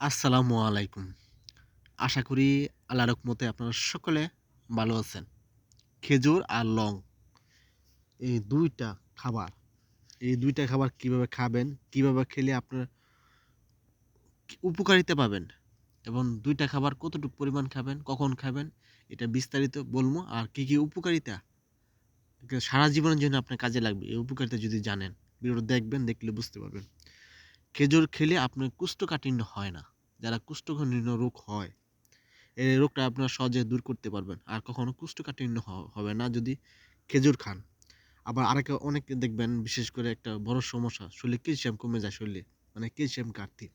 আসসালামু আলাইকুম। আশা করি আল্লাহ রকমতে আপনারা সকলে ভালো আছেন। খেজুর আর লং, এই দুইটা খাবার, এই দুইটা খাবার কীভাবে খাবেন, কীভাবে খেলে আপনার উপকারিতা পাবেন এবং দুইটা খাবার কতটুকু পরিমাণ খাবেন, কখন খাবেন, এটা বিস্তারিত বলব। আর কি কি উপকারিতা, সারা জীবনের জন্য আপনার কাজে লাগবে, এই উপকারিতা যদি জানেন, ভিডিওটা দেখবেন, দেখলে বুঝতে পারবেন। খেজুর খেলে আপনার কুষ্ঠকাঠিন্য হয় না। যারা কুষ্ঠকাঠিন্য রোগ হয়, এই রোগটা আপনারা সহজে দূর করতে পারবেন। আর কখনো কুষ্ঠকাঠিন্য হবে না যদি খেজুর খান। আবার আরেকে, অনেকে দেখবেন, বিশেষ করে একটা বড় সমস্যা, শরীরে ক্যালসিয়াম কমে যায় শরীরে মানে ক্যালসিয়াম ঘাটতি।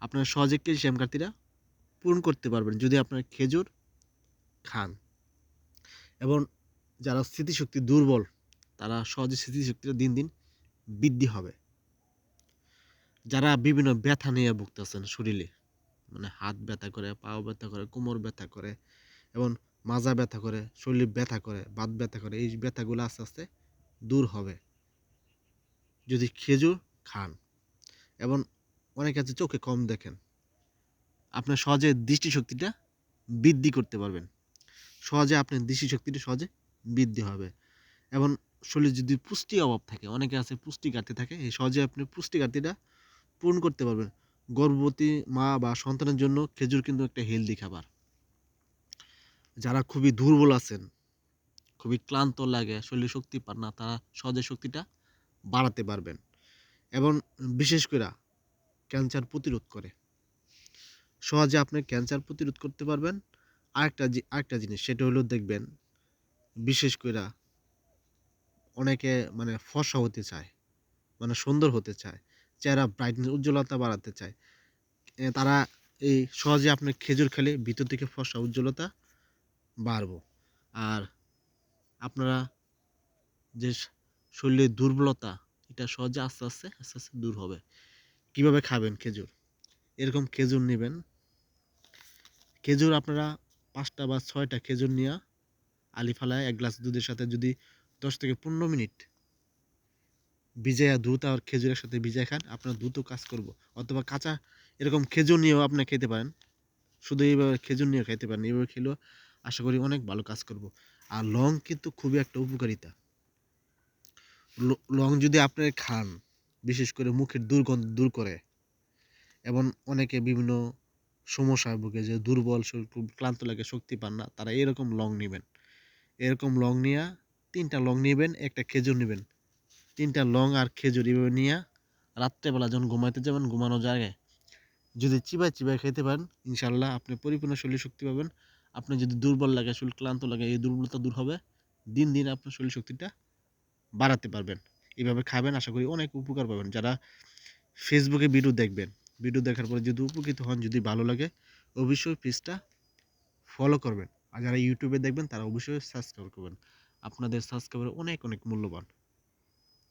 আপনারা সহজে ক্যালসিয়াম ঘাটতিটা পূরণ করতে পারবেন যদি আপনার খেজুর খান। এবং যারা স্মৃতিশক্তি দুর্বল, তারা সহজে স্মৃতিশক্তিটা দিন দিন বৃদ্ধি হবে। যারা বিভিন্ন ব্যথা নিয়ে ভুগতেছেন শরীরে মানে হাত ব্যথা করে, পাও ব্যথা করে, কোমর ব্যথা করে, এবং মাজা ব্যথা করে, শরীর ব্যথা করে, বাত ব্যথা করে, এই ব্যথাগুলো আস্তে আস্তে দূর হবে। যদি খেজুর খান, এবং অনেকে আছে চোখে কম দেখেন আপনার সহজে দৃষ্টিশক্তিটা বৃদ্ধি করতে পারবেন। সহজে আপনার দৃষ্টিশক্তিটা সহজে বৃদ্ধি হবে। এবং শরীরে যদি পুষ্টি অভাব থাকে, অনেকে আছে পুষ্টি ঘাটতি থাকে, এই সহজে আপনি পুষ্টি ঘাটতিটা পূরণ করতে পারবেন গর্ভবতী মা বা সন্তানের জন্য খেজুর কিন্তু একটা হেলদি খাবার। যারা খুবই দুর্বল আছেন, খুবই ক্লান্ত লাগে শরীরে শক্তি পান না, তারা সহজে শক্তিটা বাড়াতে পারবেন। এবং বিশেষ করে ক্যান্সার প্রতিরোধ করে। সহজে আপনি ক্যান্সার প্রতিরোধ করতে পারবেন। আরেকটা আরেকটা জিনিস, সেটা হলো দেখবেন, বিশেষ করে অনেকে মানে ফসা হতে চায় মানে সুন্দর হতে চায়। চেহারা ব্রাইটনেস উজ্জ্বলতা বাড়াতে চায়। তারা এই সহজে আপনি খেজুর খেলে ভিতর থেকে ফসা উজ্জ্বলতা বাড়বো। আর আপনারা যে শরীরের দুর্বলতা, এটা সহজে আস্তে আস্তে আস্তে আস্তে দূর হবে। কীভাবে খাবেন খেজুর? এরকম খেজুর নেবেন। খেজুর আপনারা পাঁচটা বা ছয়টা খেজুর নিয়ে আলি ফালায় এক গ্লাস দুধের সাথে যদি দশ থেকে পনেরো মিনিট ভিজাইয়া দুধ আর খেজুরের সাথে ভিজাই খান। আপনার দুধও কাজ করব। অথবা কাঁচা এরকম খেজুর নিয়েও আপনি খেতে পারেন। শুধু এইভাবে খেজুর নিয়ে খেতে পারেন। এইভাবে খেলেও আশা করি অনেক ভালো কাজ করব। আর লং কিন্তু খুবই একটা উপকারিতা। লং যদি আপনি খান, বিশেষ করে মুখের দুর্গন্ধ দূর করে, এবং অনেকে বিভিন্ন সমস্যায় ভুগে যে দুর্বল খুব ক্লান্ত লাগে, শক্তি পান না, তারা এরকম লং নেবেন। এরকম লং নিয়ে তিনটা লং নেবেন, একটা খেজুর নেবেন। তিনটা লং আর খেজুর এভাবে নিয়ে রাত্রেবেলা যখন ঘুমাইতে যাবেন, ঘুমানোর জায়গায় যদি চিবাই চিবাই খেতে পারেন ইনশাল্লাহ আপনি পরিপূর্ণ শরীর শক্তি পাবেন। আপনি যদি দুর্বল লাগে, শরীর ক্লান্ত লাগে, এই দুর্বলতা দূর হবে। দিন দিন আপনার শরীর শক্তিটা বাড়াতে পারবেন। এভাবে খাবেন, আশা করি অনেক উপকার পাবেন। যারা ফেসবুকে ভিডিও দেখবেন ভিডিও দেখার পরে যদি উপকৃত হন, যদি ভালো লাগে, অবশ্যই পেজটা ফলো করবেন। আর যারা ইউটিউবে দেখবেন, তারা অবশ্যই সাবস্ক্রাইব করবেন। আপনাদের সাবস্ক্রাইবার অনেক অনেক মূল্যবান।